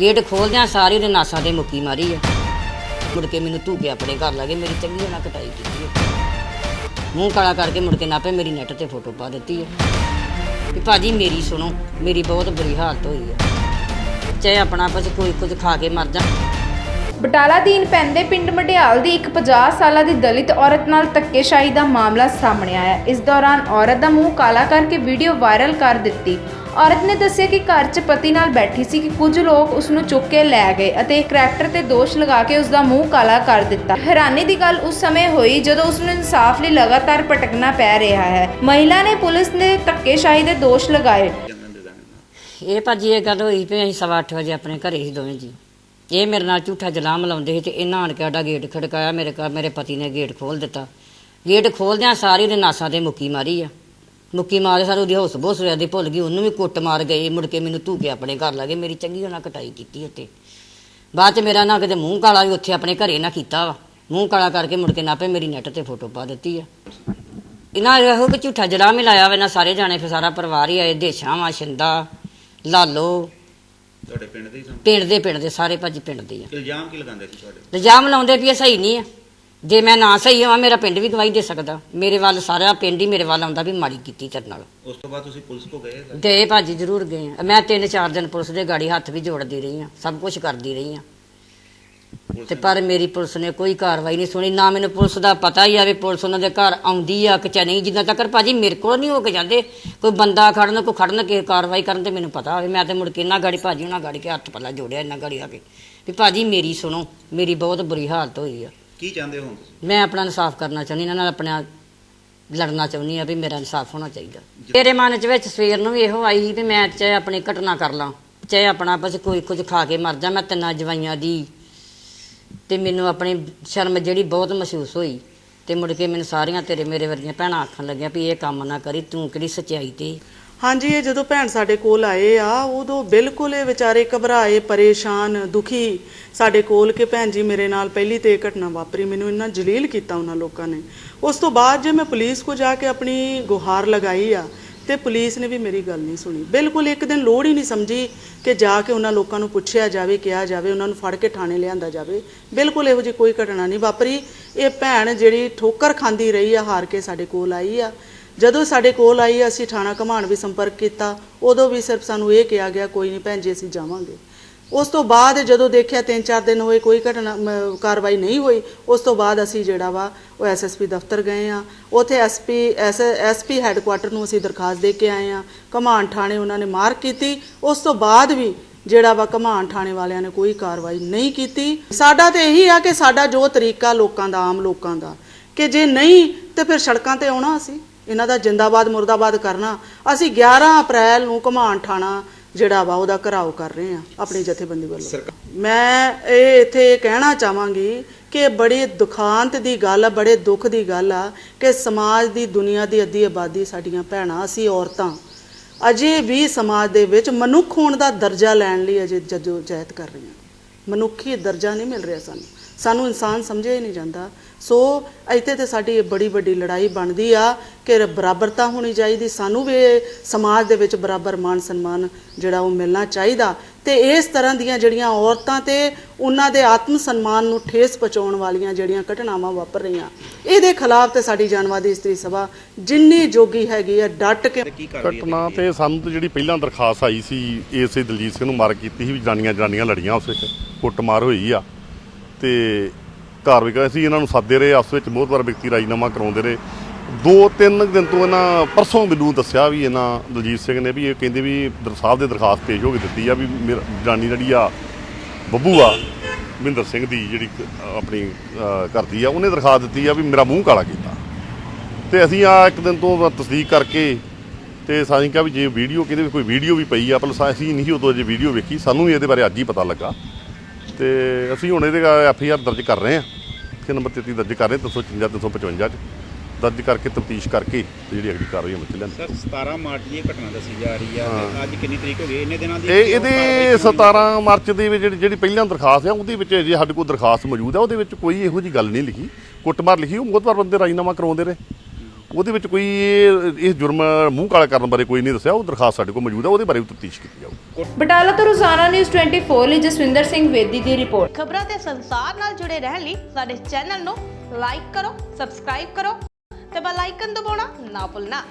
Gate ਖੋਲਦਿਆਂ ਸਾਰੀ ਉਹਦੇ ਨਾਸਾਂ ਤੇ ਮੁੱਕੀ ਮਾਰੀ ਆ। ਮੁੜ ਕੇ ਮੈਨੂੰ ਧੂ ਕੇ ਆਪਣੇ ਘਰ ਲਾਗੇ ਮੇਰੀ ਚੰਗੀ ਨਾਲ ਕਟਾਈ ਕੀਤੀ ਆ। ਮੂੰਹ ਕਾਲਾ ਕਰਕੇ ਮੁੜ ਕੇ ਨਾਪੇ, ਮੇਰੀ ਨੈਟ ਤੇ ਫੋਟੋ ਪਾ ਦਿੱਤੀ ਆ। ਵੀ ਭਾਜੀ ਮੇਰੀ ਸੁਣੋ, ਮੇਰੀ ਬਹੁਤ ਬੁਰੀ ਹਾਲਤ ਹੋਈ ਆ। ਚਾਹੇ ਆਪਣਾ ਬਸ ਕੋਈ ਕੁਝ ਖਾ ਕੇ ਮਰ ਜਾ। ਬਟਾਲਾ ਦੀਨ ਪੈਂਦੇ ਪਿੰਡ ਮਡਿਆਲ ਦੀ ਇੱਕ 50 ਸਾਲਾਂ ਦੀ ਦਲਿਤ ਔਰਤ ਨਾਲ ਧੱਕੇਸ਼ਾਹੀ ਦਾ ਮਾਮਲਾ ਸਾਹਮਣੇ ਆਇਆ। ਇਸ ਦੌਰਾਨ ਔਰਤ ਦਾ ਮੂੰਹ ਕਾਲਾ ਕਰਕੇ ਵੀਡੀਓ ਵਾਇਰਲ ਕਰ ਦਿੱਤੀ। ਔਰਤ ਨੇ ਦੱਸਿਆ ਕਿ ਘਰ 'ਚ ਪਤੀ ਨਾਲ ਬੈਠੀ ਸੀ ਕਿ ਕੁਝ ਲੋਕ ਉਸ ਨੂੰ ਚੁੱਕ ਕੇ ਲੈ ਗਏ ਅਤੇ ਕਰੈਕਟਰ ਤੇ ਦੋਸ਼ ਲਗਾ ਕੇ ਉਸ ਦਾ ਮੂੰਹ ਕਾਲਾ ਕਰ ਦਿੱਤਾ। ਹੈਰਾਨੀ ਦੀ ਗੱਲ ਉਸ ਸਮੇਂ ਹੋਈ ਜਦੋਂ ਉਸ ਨੂੰ ਇਨਸਾਫ ਲਈ ਲਗਾਤਾਰ ਭਟਕਣਾ ਪੈ ਰਿਹਾ ਹੈ। ਮਹਿਲਾ ਨੇ ਪੁਲਿਸ ਨੇ ਧੱਕੇਸ਼ਾਹੀ ਦੇ ਦੋਸ਼ ਲਗਾਏ। ਇਹ ਭਾਜੀ ਇਹ ਗੱਲ ਹੋਈ ਵੀ ਅਸੀਂ ਸਵਾ ਅੱਠ ਵਜੇ ਆਪਣੇ ਘਰੇ ਸੀ ਦੋਵੇਂ ਜੀ। ਇਹ ਮੇਰੇ ਨਾਲ ਝੂਠਾ ਜਲਾਮ ਲਾਉਂਦੇ ਸੀ ਤੇ ਇਹਨਾਂ ਆਣ ਕੇ ਸਾਡਾ ਗੇਟ ਖੜਕਾਇਆ, ਮੇਰੇ ਘਰ ਮੇਰੇ ਪਤੀ ਨੇ ਗੇਟ ਖੋਲ ਦਿੱਤਾ। ਗੇਟ ਖੋਲਦਿਆਂ ਸਾਰੀ ਦੇ ਨਾਸਾਂ ਤੇ ਮੁੱਕੀ ਮਾਰੀ ਆ। ਮੁੱਕੀ ਮਾਰੇ ਸਾਰੇ ਉਹਦੀ ਹੌਸ ਬੋਸ ਰਿਆ ਦੀ ਭੁੱਲ ਗਈ, ਉਹਨੂੰ ਵੀ ਕੁੱਟ ਮਾਰ ਗਏ। ਮੁੜ ਕੇ ਮੈਨੂੰ ਧੂ ਕੇ ਆਪਣੇ ਘਰ ਲਾਗੇ, ਮੇਰੀ ਚੰਗੀ ਉਹਨਾਂ ਕਟਾਈ ਕੀਤੀ ਉੱਤੇ ਬਾਅਦ ਚ ਮੇਰਾ ਨਾ ਕਿਤੇ ਮੂੰਹ ਕਾਲਾ ਵੀ ਉੱਥੇ ਆਪਣੇ ਘਰੇ ਨਾ ਕੀਤਾ ਵਾ। ਮੂੰਹ ਕਾਲਾ ਕਰਕੇ ਮੁੜ ਕੇ ਨਾਪੇ ਮੇਰੀ ਨੈਟ ਤੇ ਫੋਟੋ ਪਾ ਦਿੱਤੀ ਆ। ਇਹਨਾਂ ਇਹੋ ਕਿ ਝੂਠਾ ਜਲਾ ਮਿਲਾਇਆ ਵਾ, ਇਹਨਾਂ ਸਾਰੇ ਜਾਣੇ, ਫਿਰ ਸਾਰਾ ਪਰਿਵਾਰ ਹੀ ਆਏ, ਦੇਸ਼ਾਂ ਵਾ, ਸ਼ਿੰਦਾ, ਲਾਲੋ। ਤੁਹਾਡੇ ਪਿੰਡ ਦੇ ਹੀ ਸਨ? ਪਿੰਡ ਦੇ ਪਿੰਡ ਦੇ ਸਾਰੇ ਭਾਜੀ ਪਿੰਡ ਦੇ ਆ। ਇਲਜ਼ਾਮ ਕੀ ਲਗਾਉਂਦੇ ਸੀ ਤੁਹਾਡੇ? ਇਲਜ਼ਾਮ ਲਾਉਂਦੇ ਵੀ ਇਹ ਸਹੀ ਨਹੀਂ ਆ। ਜੇ ਮੈਂ ਨਾ ਸਹੀ ਹਾਂ ਮੇਰਾ ਪਿੰਡ ਵੀ ਗਵਾਹੀ ਦੇ ਸਕਦਾ। ਮੇਰੇ ਵੱਲ ਸਾਰਾ ਪਿੰਡ ਹੀ ਮੇਰੇ ਵੱਲ ਆਉਂਦਾ ਵੀ ਮਾੜੀ ਕੀਤੀ ਤੇਰੇ ਨਾਲ। ਉਸ ਤੋਂ ਬਾਅਦ ਤੁਸੀਂ ਪੁਲਿਸ ਕੋ ਗਏ? ਸਰ? ਗਏ ਭਾਜੀ ਜ਼ਰੂਰ ਗਏ ਆ। ਮੈਂ ਤਿੰਨ ਚਾਰ ਦਿਨ ਪੁਲਿਸ ਦੇ ਗਾੜੀ ਹੱਥ ਵੀ ਜੋੜਦੀ ਰਹੀ ਆ। ਸਭ ਕੁਝ ਕਰਦੀ ਰਹੀ ਆ। ਤੇ ਪਰ ਮੇਰੀ ਪੁਲਿਸ ਨੇ ਕੋਈ ਕਾਰਵਾਈ ਨਹੀਂ ਸੁਣੀ ਨਾ ਮੈਨੂੰ ਪੁਲਿਸ ਦਾ ਪਤਾ ਹੀ ਆ ਵੀ ਪੁਲਿਸ ਉਹਨਾਂ ਦੇ ਘਰ ਆਉਂਦੀ ਆ ਕਿ ਚਾਹੇ ਨਹੀਂ। ਜਿੰਨਾ ਤੱਕ ਭਾਜੀ ਮੇਰੇ ਕੋਲ ਨਹੀਂ ਹੋ ਕੇ ਜਾਂਦੇ ਕੋਈ ਬੰਦਾ ਖੜਨ ਕੋਈ ਖੜਨ ਕੇ ਕਾਰਵਾਈ ਕਰਨ ਤੇ ਮੈਨੂੰ ਪਤਾ ਹੋਵੇ। ਮੈਂ ਤੇ ਮੁੜ ਕੇ ਇਹਨਾਂ ਗਾੜੀ ਭਾਜੀ ਉਹਨਾਂ ਗਾੜੀ ਕੇ ਹੱਥ ਪੱਲਾ ਜੋੜਿਆ ਇਹਨਾਂ ਗਾੜੀ ਆ ਕੇ। ਵੀ ਭਾਜੀ ਮੇਰੀ ਸੁਣੋ ਮੇਰੀ ਬਹੁਤ ਬੁਰੀ ਹਾਲਤ ਹੋਈ ਆ। ਕੀ ਚਾਹੁੰਦੇ ਹੋ ਮੈਂ ਆਪਣਾ ਇਨਸਾਫ ਕਰਨਾ ਚਾਹੁੰਦੀ ਇਹਨਾਂ ਨਾਲ ਆਪਣਾ ਲੜਨਾ ਚਾਹੁੰਦੀ ਆ ਵੀ ਮੇਰਾ ਇਨਸਾਫ ਹੋਣਾ ਚਾਹੀਦਾ। ਮੇਰੇ ਮਨ 'ਚ ਵਿੱਚ ਸਵੇਰ ਨੂੰ ਵੀ ਇਹੋ ਆਈ ਸੀ ਵੀ ਮੈਂ ਚਾਹੇ ਆਪਣੀ ਘਟਨਾ ਕਰ ਲਾਂ ਚਾਹੇ ਆਪਣਾ ਬਸ ਕੋਈ ਕੁਝ ਖਾ ਕੇ ਮਰ ਜਾ ਮੈਂ ਤਿੰਨਾਂ ਜਵਾਈਆਂ ਦੀ ਤੇ ਮੈਨੂੰ ਆਪਣੀ ਸ਼ਰਮ ਜਿਹੜੀ ਬਹੁਤ ਮਹਿਸੂਸ ਹੋਈ ਤੇ ਮੁੜ ਕੇ ਮੈਨੂੰ ਸਾਰੀਆਂ ਤੇਰੇ ਮੇਰੇ ਵਰਗੀਆਂ ਭੈਣਾਂ ਆਖਣ ਲੱਗੀਆਂ ਵੀ ਇਹ ਕੰਮ ਨਾ ਕਰੀ, ਤੂੰ ਕਿਹੜੀ ਸੱਚਾਈ ਤੇ? ਹਾਂਜੀ, ਇਹ ਜਦੋਂ ਭੈਣ ਸਾਡੇ ਕੋਲ ਆਏ ਆ, ਉਦੋਂ ਬਿਲਕੁਲ ਇਹ ਵਿਚਾਰੇ ਘਬਰਾਏ, ਪਰੇਸ਼ਾਨ, ਦੁਖੀ ਸਾਡੇ ਕੋਲ ਕਿ ਭੈਣ ਜੀ ਮੇਰੇ ਨਾਲ ਪਹਿਲੀ ਤੇ ਇਹ ਘਟਨਾ ਵਾਪਰੀ, ਮੈਨੂੰ ਇੰਨਾ ਜਲੀਲ ਕੀਤਾ ਉਹਨਾਂ ਲੋਕਾਂ ਨੇ। ਉਸ ਤੋਂ ਬਾਅਦ ਜੇ ਮੈਂ ਪੁਲਿਸ ਕੋ ਜਾ ਕੇ ਆਪਣੀ ਗੁਹਾਰ ਲਗਾਈ ਆ ਤੇ ਪੁਲਿਸ ਨੇ ਵੀ ਮੇਰੀ ਗੱਲ ਨਹੀਂ ਸੁਣੀ। ਬਿਲਕੁਲ ਇੱਕ ਦਿਨ ਲੋੜ ਹੀ ਨਹੀਂ ਸਮਝੀ ਕਿ ਜਾ ਕੇ ਉਹਨਾਂ ਲੋਕਾਂ ਨੂੰ ਪੁੱਛਿਆ ਜਾਵੇ, ਕਿਹਾ ਜਾਵੇ, ਉਹਨਾਂ ਨੂੰ ਫੜ ਕੇ ਥਾਣੇ ਲਿਆਂਦਾ ਜਾਵੇ। ਬਿਲਕੁਲ ਇਹੋ ਜਿਹੀ ਕੋਈ ਘਟਨਾ ਨਹੀਂ ਵਾਪਰੀ। ਇਹ ਭੈਣ ਜਿਹੜੀ ਠੋਕਰ ਖਾਂਦੀ ਰਹੀ ਆ, ਹਾਰ ਕੇ ਸਾਡੇ ਕੋਲ ਆਈ ਆ। ਜਦੋਂ ਸਾਡੇ ਕੋਲ ਆਈ, ਅਸੀਂ ਥਾਣਾ ਘਮਾਣ ਵੀ ਸੰਪਰਕ ਕੀਤਾ। ਉਦੋਂ ਵੀ ਸਿਰਫ ਸਾਨੂੰ ਇਹ ਕਿਹਾ ਗਿਆ, ਕੋਈ ਨਹੀਂ ਭੈਣ ਜੀ, ਅਸੀਂ ਜਾਵਾਂਗੇ। ਉਸ ਤੋਂ ਬਾਅਦ ਜਦੋਂ ਦੇਖਿਆ ਤਿੰਨ ਚਾਰ ਦਿਨ ਹੋਏ ਕੋਈ ਘਟਨਾ ਮ, ਕਾਰਵਾਈ ਨਹੀਂ ਹੋਈ ਉਸ ਤੋਂ ਬਾਅਦ ਅਸੀਂ ਜਿਹੜਾ ਵਾ ਉਹ ਐਸਐਸਪੀ ਦਫ਼ਤਰ ਗਏ ਆ ਉਥੇ ਐਸਪੀ ਐਸ ਐਸਪੀ ਹੈੱਡਕੁਆਟਰ ਨੂੰ ਅਸੀਂ ਦਰਖਾਸਤ ਦੇ ਕੇ ਆਏ ਆ ਘਮਾਣ ਥਾਣੇ ਉਹਨਾਂ ਨੇ ਮਾਰ ਕੀਤੀ। ਉਸ ਤੋਂ ਬਾਅਦ ਵੀ ਜਿਹੜਾ ਵਾ ਘਮਾਣ ਥਾਣੇ ਵਾਲਿਆਂ ਨੇ ਕੋਈ ਕਾਰਵਾਈ ਨਹੀਂ ਕੀਤੀ। ਸਾਡਾ ਤੇ ਇਹੀ ਆ ਕਿ ਸਾਡਾ ਜੋ ਤਰੀਕਾ ਲੋਕਾਂ ਦਾ ਆਮ ਲੋਕਾਂ ਦਾ ਕਿ ਜੇ ਨਹੀਂ ਤੇ ਫਿਰ ਸੜਕਾਂ ਤੇ ਆਉਣਾ ਅਸੀਂ। ਇਹਨਾਂ ਦਾ ਜਿੰਦਾਬਾਦ ਮੁਰਦਾਬਾਦ ਕਰਨਾ। ਅਸੀਂ 11 ਅਪ੍ਰੈਲ ਨੂੰ ਘਮਾਣ ਥਾਣਾ ਜਿਹੜਾ ਵਾ ਉਹਦਾ ਘਰਾਓ ਕਰ ਰਹੇ ਆ ਆਪਣੀ ਜਥੇਬੰਦੀ ਵੱਲੋਂ। ਮੈਂ ਇਹ ਇੱਥੇ ਕਹਿਣਾ ਚਾਹਾਂਗੀ ਕਿ ਬੜੀ ਦੁਖਾਂਤ ਦੀ ਗੱਲ ਆ ਬੜੇ ਦੁੱਖ ਦੀ ਗੱਲ ਆ ਕਿ ਸਮਾਜ ਦੀ ਦੁਨੀਆ ਦੀ ਅੱਧੀ ਆਬਾਦੀ ਸਾਡੀਆਂ ਭੈਣਾਂ ਅਸੀਂ ਔਰਤਾਂ ਅਜੇ ਵੀ ਸਮਾਜ ਦੇ ਵਿੱਚ ਮਨੁੱਖ ਹੋਣ ਦਾ ਦਰਜਾ ਲੈਣ ਲਈ ਅਜੇ ਜਦੋਜਹਿਦ ਕਰ ਰਹੀਆਂ। ਮਨੁੱਖੀ ਦਰਜਾ ਨਹੀਂ ਮਿਲ ਰਿਹਾ ਸਾਨੂੰ। ਸਾਨੂੰ ਇਨਸਾਨ ਸਮਝਿਆ ਹੀ ਨਹੀਂ ਜਾਂਦਾ। ਸੋ ਇੱਥੇ ਤੇ ਸਾਡੀ ਇਹ ਬੜੀ ਵੱਡੀ ਲੜਾਈ ਬਣਦੀ ਆ ਕਿ ਬਰਾਬਰਤਾ ਹੋਣੀ ਚਾਹੀਦੀ। ਸਾਨੂੰ ਵੀ ਸਮਾਜ ਦੇ ਵਿੱਚ ਬਰਾਬਰ ਮਾਨ ਸਨਮਾਨ ਜਿਹੜਾ ਉਹ ਮਿਲਣਾ ਚਾਹੀਦਾ। ਤੇ ਇਸ ਤਰ੍ਹਾਂ ਦੀਆਂ ਜਿਹੜੀਆਂ ਔਰਤਾਂ ਤੇ ਉਹਨਾਂ ਦੇ ਆਤਮ ਸਨਮਾਨ ਨੂੰ ਠੇਸ ਪਹੁੰਚਾਉਣ ਵਾਲੀਆਂ ਜਿਹੜੀਆਂ ਘਟਨਾਵਾਂ ਵਾਪਰ ਰਹੀਆਂ ਇਹਦੇ ਖਿਲਾਫ ਤੇ ਸਾਡੀ ਜਨਵਾਦੀ ਇਸਤਰੀ ਸਭਾ ਜਿੰਨੀ ਜੋਗੀ ਹੈਗੀ ਆ ਡਟ ਕੇ ਘਟਨਾ ਤੇ ਸਾਨੂੰ ਤਾਂ ਜਿਹੜੀ ਪਹਿਲਾਂ ਦਰਖਾਸਤ ਆਈ ਸੀ ਏਸੇ ਦਲਜੀਤ ਸਿੰਘ ਨੂੰ ਮਾਰ ਕੀਤੀ ਸੀ ਵੀ ਜਨਾਨੀਆਂ ਜਨਾਨੀਆਂ ਲੜੀਆਂ ਉਸ ਵਿੱਚ ਕੁੱਟਮਾਰ ਹੋਈ ਆ। ਤੇ ਕਾਰਵਾਈ ਕਰ ਅਸੀਂ ਇਹਨਾਂ ਨੂੰ ਸਾਦੇ ਰਹੇ ਆਪਸ ਵਿੱਚ ਬਹੁਤ ਵਾਰ ਵਿਅਕਤੀ ਰਾਜੀਨਾਮਾ ਕਰਾਉਂਦੇ ਰਹੇ। ਦੋ ਤਿੰਨ ਦਿਨ ਤੋਂ ਇਹਨਾਂ ਪਰਸੋਂ ਮੈਨੂੰ ਦੱਸਿਆ ਵੀ ਇਹਨਾਂ ਦਲਜੀਤ ਸਿੰਘ ਨੇ ਵੀ ਇਹ ਕਹਿੰਦੇ ਵੀ ਦਰ ਦੇ ਦਰਖਾਸਤ ਪੇਸ਼ ਹੋ ਕੇ ਦਿੱਤੀ ਆ ਵੀ ਮੇਰਾ ਜਨਾਨੀ ਜਿਹੜੀ ਆ ਬੱਬੂ ਆ ਮਹਿੰਦਰ ਸਿੰਘ ਦੀ ਜਿਹੜੀ ਆਪਣੀ ਅਹ, ਕਰਦੀ ਆ ਉਹਨੇ ਦਰਖਾਸਤ ਦਿੱਤੀ ਆ ਵੀ ਮੇਰਾ ਮੂੰਹ ਕਾਲਾ ਕੀਤਾ। ਤੇ ਅਸੀਂ ਆ ਇੱਕ ਦਿਨ ਤੋਂ ਤਸਦੀਕ ਕਰਕੇ ਤੇ ਸਾਈਂ ਕਿਹਾ ਵੀ ਜੇ ਵੀਡੀਓ ਕਹਿੰਦੇ ਵੀ ਕੋਈ ਵੀਡੀਓ ਵੀ ਪਈ ਆ ਪਰ ਅਸੀਂ ਨਹੀਂ ਉਦੋਂ ਜੇ ਵੀਡੀਓ ਵੇਖੀ ਸਾਨੂੰ ਵੀ ਇਹਦੇ ਬਾਰੇ ਅੱਜ ਹੀ ਪਤਾ ਲੱਗਾ। ਤੇ ਅਸੀਂ ਹੁਣ ਇਹਦੇ ਐਫ ਆਈ ਆਰ ਦਰਜ ਕਰ ਰਹੇ ਹਾਂ। ਕਿ ਨੰਬਰ 33 ਦਰਜ ਕਰ ਰਹੇ 356 355 ਚ। ਦਰਜ ਕਰਕੇ ਤਫਤੀਸ਼ ਕਰਕੇ ਤੇ ਜਿਹੜੀ ਅਗਲੀ ਕਾਰਵਾਈ ਅਮਲ ਚ ਲੈਂਦੇ ਸਰ 17 ਮਾਰਚ ਦੀ ਇਹ ਘਟਨਾ ਦੱਸੀ ਜਾ ਰਹੀ ਆ ਤੇ ਅੱਜ ਕਿੰਨੀ ਤਰੀਕ ਹੋ ਗਈ? ਇੰਨੇ ਦਿਨਾਂ ਦੀ ਇਹ ਇਹਦੇ ਕਿਉਂ ਨਹੀਂ? 17 ਮਾਰਚ ਦੇ ਵਿੱਚ ਜਿਹੜੀ ਜਿਹੜੀ ਪਹਿਲਾਂ ਦਰਖਾਸਤ ਆ ਉਹਦੇ ਵਿੱਚ ਜੇ ਸਾਡੇ ਕੋਲ ਦਰਖਾਸਤ ਮੌਜੂਦ ਆ ਉਹਦੇ ਵਿੱਚ ਕੋਈ ਇਹੋ ਜੀ ਗੱਲ ਨਹੀਂ ਲਿਖੀ। ਕੁੱਟਮਾਰ ਲਿਖੀ ਉਹ ਮੋਤਬਰ ਬੰਦੇ ਰਾਜੀਨਾਮਾ ਕਰਾਉਂਦੇ ਰਹੇ। ਉਹਦੇ ਵਿੱਚ ਕੋਈ ਇਹ ਇਹ ਜੁਰਮ ਮੂੰਹ ਕਾਲਾ ਕਰਨ ਬਾਰੇ ਕੋਈ ਨਹੀਂ ਦੱਸਿਆ ਉਹ ਦਰਖਾਸਤ ਸਾਡੇ ਕੋਲ ਮੌਜੂਦ ਹੈ ਉਹਦੇ ਬਾਰੇ ਵੀ ਤਫਤੀਸ਼ ਕੀਤੀ ਜਾਊਗੀ ਬਟਾਲਾ ਤੋਂ ਰੋਜ਼ਾਨਾ ਨਿਊਜ਼ 24 ਲਈ ਜਸਵਿੰਦਰ ਸਿੰਘ ਵੇਦੀ ਦੀ ਰਿਪੋਰਟ ਖਬਰਾਂ ਤੇ ਸੰਸਾਰ ਨਾਲ ਜੁੜੇ ਰਹਿਣ ਲਈ ਸਾਡੇ ਚੈਨਲ ਨੂੰ ਲਾਈਕ ਕਰੋ ਸਬਸਕ੍ਰਾਈਬ ਕਰੋ ਤੇ ਬੈਲ ਆਈਕਨ ਦਬਾਉਣਾ ਨਾ ਭੁੱਲਣਾ।